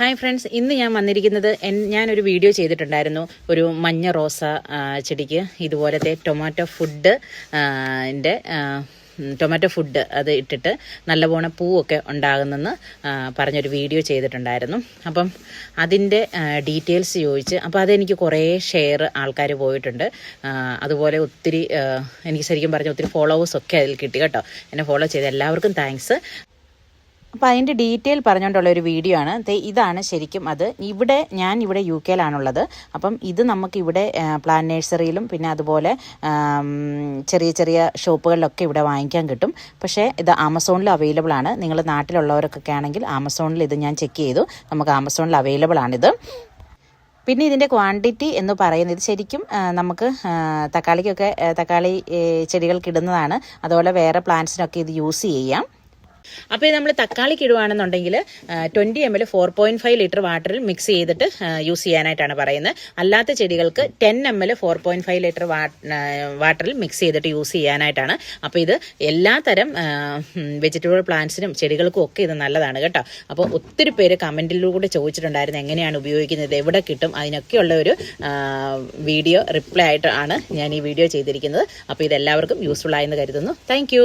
Hi friends ഇന്ന് ഞാൻ വന്നിരിക്കുന്നത് ഞാനൊരു വീഡിയോ ചെയ്തിട്ടുണ്ടായിരുന്നു. ഒരു മഞ്ഞ റോസ ചെടിക്ക്. ഇതുപോലത്തെ ടൊമാറ്റോ ഫുഡ് എന്റെ ടൊമാറ്റോ ഫുഡ് അത് ഇട്ടിട്ട് നല്ലപോലെ പൂവൊക്കെ ഉണ്ടാകുന്നെന്ന് പറഞ്ഞൊരു വീഡിയോ ചെയ്തിട്ടുണ്ടായിരുന്നു. അപ്പം അതിന്റെ ഡീറ്റെയിൽസ് ചോദിച്ച് അപ്പോൾ അതെനിക്ക് കുറേ ഷെയർ ആൾക്കാർ പോയിട്ടുണ്ട്. അതുപോലെ ഒത്തിരി എനിക്ക് ശരിക്കും പറഞ്ഞ ഒത്തിരി ഫോളോവേഴ്സ് ഒക്കെ അതിൽ കിട്ടി കേട്ടോ. എന്നെ ഫോളോ ചെയ്ത എല്ലാവർക്കും താങ്ക്സ് അപ്പോൾ അതിന്റെ ഡീറ്റെയിൽ പറഞ്ഞുകൊണ്ടുള്ള ഒരു വീഡിയോ ആണ്. ഇതാണ് ശരിക്കും അത്. ഇവിടെ ഞാൻ ഇവിടെ യു കെയിലാണുള്ളത്. അപ്പം ഇത് നമുക്ക് ഇവിടെ പ്ലാൻ നഴ്സറിയിലും പിന്നെ അതുപോലെ ചെറിയ ചെറിയ ഷോപ്പുകളിലൊക്കെ ഇവിടെ വാങ്ങിക്കാൻ കിട്ടും. പക്ഷേ ഇത് ആമസോണിൽ അവൈലബിൾ ആണ്. നിങ്ങൾ നാട്ടിലുള്ളവർക്കൊക്കെ ആണെങ്കിൽ ആമസോണിൽ ഇത് ഞാൻ ചെക്ക് ചെയ്തു. നമുക്ക് ആമസോണിൽ അവൈലബിൾ ആണിത് പിന്നെ ഇതിന്റെ ക്വാണ്ടിറ്റി എന്ന് പറയുന്നത് ശരിക്കും നമുക്ക് തക്കാളിക്കൊക്കെ തക്കാളി ചെടികൾക്കിടുന്നതാണ് ചെടികൾക്ക് അതുപോലെ വേറെ പ്ലാന്റ്സിനൊക്കെ ഇത് യൂസ് ചെയ്യാം. അപ്പോൾ ഇത് നമ്മൾ തക്കാളിക്ക് ഇടുവാണെന്നുണ്ടെങ്കിൽ twenty M L four point five litre വാട്ടറിൽ മിക്സ് ചെയ്തിട്ട് യൂസ് ചെയ്യാനായിട്ടാണ് പറയുന്നത്. അല്ലാത്ത ചെടികൾക്ക് ten M L four point five litre വാട്ടറിൽ മിക്സ് ചെയ്തിട്ട് യൂസ് ചെയ്യാനായിട്ടാണ്. അപ്പോൾ ഇത് എല്ലാ തരം വെജിറ്റബിൾ പ്ലാന്റ്സിനും ചെടികൾക്കും ഒക്കെ ഇത് നല്ലതാണ് കേട്ടോ. അപ്പോൾ ഒത്തിരി പേര് കമന്റിലൂടെ ചോദിച്ചിട്ടുണ്ടായിരുന്നു എങ്ങനെയാണ് ഉപയോഗിക്കുന്നത് എവിടെ കിട്ടും അതിനൊക്കെയുള്ള ഒരു വീഡിയോ റിപ്ലൈ ആയിട്ടാണ് ഞാൻ ഈ വീഡിയോ ചെയ്തിരിക്കുന്നത്. അപ്പോൾ ഇത് എല്ലാവർക്കും യൂസ്ഫുൾ ആയെന്ന് കരുതുന്നു. താങ്ക്